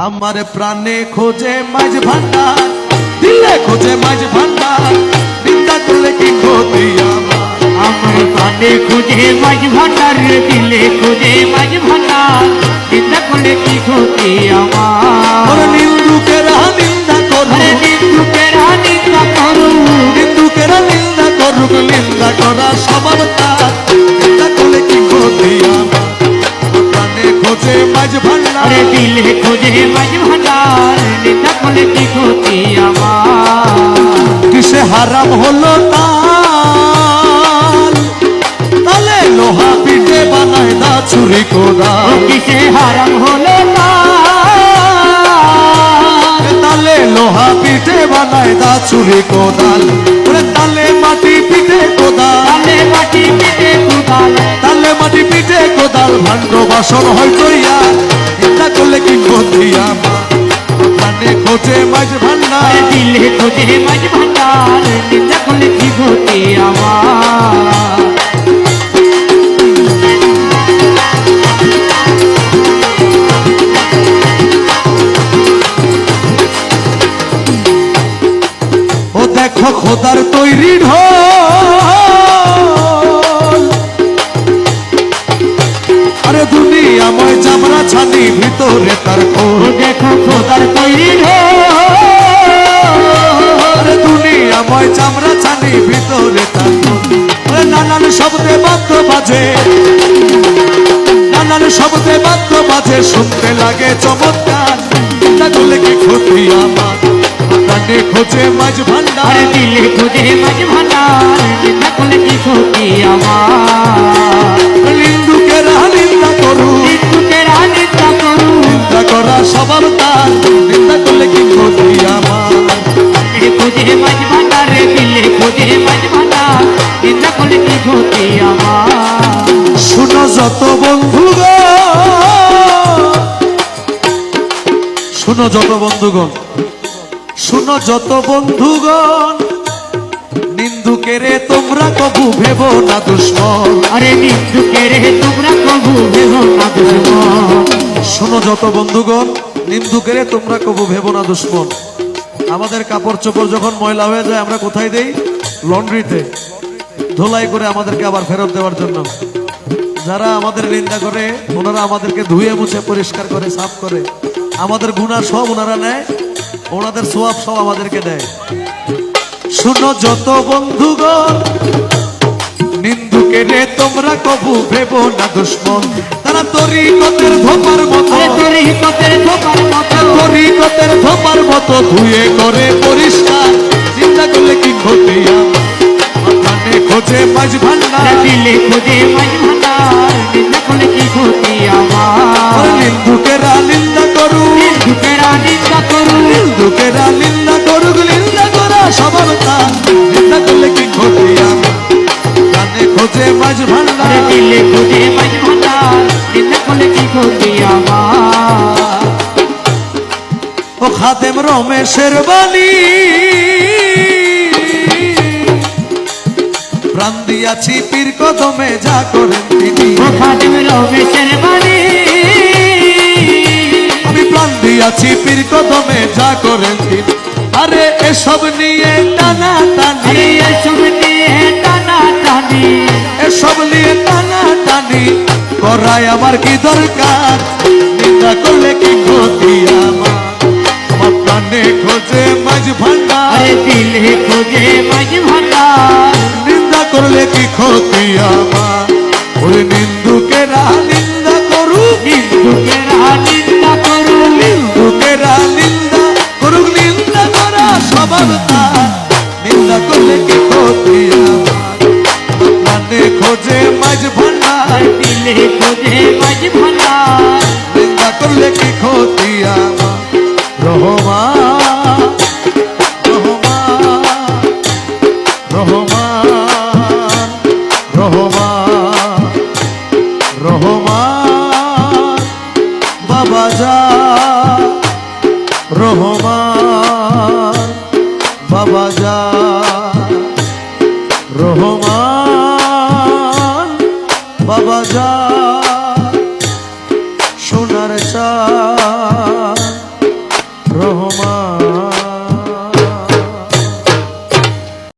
আমার প্রাণে খোঁজে মাঝ ভান্ডার দিলে খোঁজে মাঝ ভান্ডার নিন্দা করলে কি ক্ষতি আমার? প্রাণে খুঁজে মাঝ ভান্ডার দিলে খুঁজে মাঝ ভান্ডার চিন্তা করলে কি ক্ষতি আমার? নিন্দুকেরা নিন্দা করুক। নিন্দুকেরা নিন্দা করু নিন্দুকেরা নিন্দা করুক নিন্দা করা স্বভাব তার খোঁজে মাঝ ভান্ডার আরে দিলে খুঁজে মাঝ ভান্ডার নিন্দা করলে কি ক্ষতি আমার? কিসে হারাম হলো তাল? তালে লোহা পিঠে বানায় দা চুরি ও কোদাল কিসে হারাম হলো তালে? লোহা পিঠে বানায় দা চুরি কোদাল। তালে মাটি পিঠে কোদাল। তালে মাটি পেটে কুদাল। ভাণ্ড বাসন চিন্তা করলে কি প্রাণে খোঁজে মাঝ ভান্ডার। দিলে খুঁজে মাঝ ভান্ডার। করলে কি খোদার তৈরি ঢোল। আরে দুনিয়াময় চামড়া ছানি ভিতরে তার ও দেখো খোদার তৈরি আরে দুনিয়াময় চামড়া ছানি ভিতরে তার নানান শব্দে বাদ্য বাজে। নানান শব্দে বাদ্য বাজে শুনতে লাগে চমৎকার। করলে কি ক্ষতি আমার প্রাণে খোঁজে মাঝ ভান্ডার। দিলে খুঁজে মাঝ ভান্ডার করলে কি ক্ষতি আমার? খুঁজে মাঝ ভান্ডার দিলে খুঁজে মাঝ ভান্ডার নিন্দা করলে কি ক্ষতি আমার? শুনো যত বন্ধুগণ শুনো যত বন্ধুগণ শুনো যত বন্ধুগণ নিন্দুকেরে তোমরা কবু ভেবো না দুশ্মন। আরে নিন্দুকেরে তোমরা কবু ভেবো না দুশ্মন। শোনো যত বন্ধুগণ নিন্দুকেরে তোমরা কবু ভেবো না দুশ্মন। আমাদের কাপড় চোপড় যখন ময়লা হয়ে যায় আমরা কোথায় দেই? লন্ড্রিতে। ধোলাই করে আমাদেরকে আবার ফেরত দেওয়ার জন্য। যারা আমাদের নিন্দা করে ওনারা আমাদেরকে ধুয়ে মুছে পরিষ্কার করে সাফ করে। আমাদের গুণা সব ওনারা নেয় ওনাদের সোয়াব সব আমাদেরকে দেয়। শুনো যত বন্ধুগণ নিন্দুকে রে তোমরা কবু ভেবো না দুশ্মন। তারা তরিকতের ধোপার মতো। আরে তোরে কতের ধোপার মতো। তরিকতের মতো ধুয়ে করে পরিষ্কার। চিন্তা করলে কি ক্ষতি আমার? খোঁজে মাঝ ভান্ডার। খুঁজে মাঝ ভান্ডার। খাদেম রমেশের বাণী। প্রাণ দিয়াছি পীর কদমে যা করেন তিনি। খাদেম রমেশের বাড়ি আমি প্রাণ দিয়াছি পীর কদমে যা করেন তিনি। আরে এসব নিয়ে টানা টানি এসব নিয়ে টানা টানি এসব নিয়ে টানা টানি করাই আমার কি দরকার? কি আমার। ওই নিন্দুকেরা নিন্দা করুক নিন্দুকেরা নিন্দা করু নিন্দুকেরা নিন্দা করুক নিন্দা করা স্বভাব নিন্দা করলে কি ক্ষতি আমার? প্রাণে খোঁজে মাঝ ভান্ডার দিলে খুঁজে মাঝ ভান্ডার নিন্দা করলে কি ক্ষতি আমার? রহমান রহমান রহমান বাবা বাবা যা রহমান